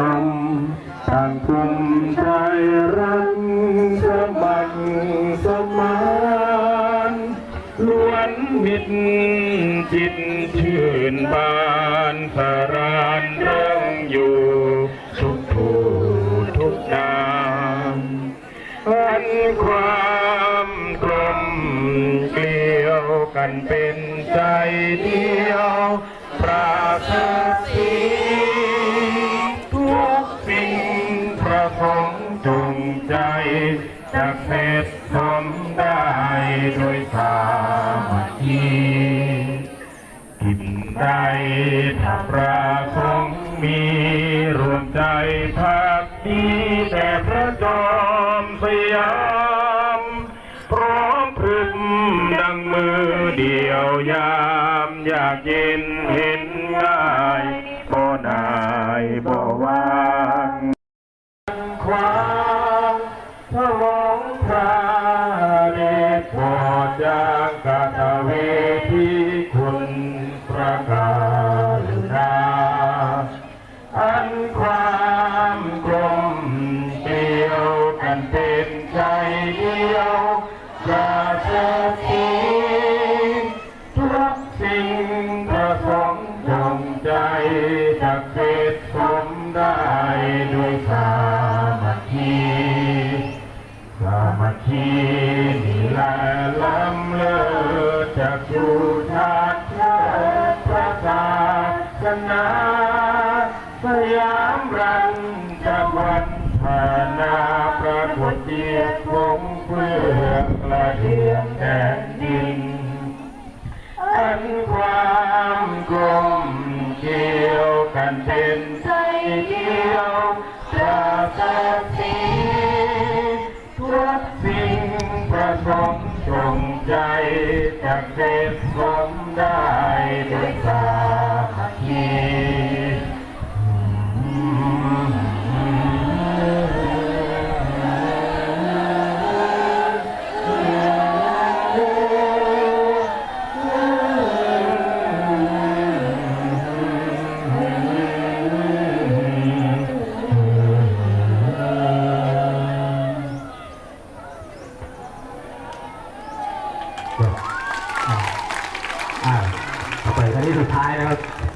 นำต่างภูมิใจรักสมัครสมานล้วนมิตรจิตชื่นบานสรานเรื่องอยู่ทุกผู้ทุกนามอันความกลมเกลียวกันเป็นใจเดียวปราศสี จะเสร็จสมได้โดยสามัคคีกินได้ถ้าประสงค์มีรวมใจพักดีแต่พระจอมสยามพร้อมพรึกดังมือเดียวยามอยากเย็นเห็นง่ายก็นายบ่วางความพร ประกาศนาอันความกลมเกลียวกันเป็นใจเดียวจะเสถีทุกสิ่งประสงค์จงใจจะเสร็จสมได้ด้วยสามัคคีสามัคคีนี่และล้ำเลิศจากชูช สนาสยามรันจะวันพานาประกฏเดียรวงเพื่อกระเทียมแดนดิน อันความกลมเกลียวกันเป็นใจเดียวจะสักทีทุกสิ่งประสงค์จงใจจะเสร็จสม The Pilot.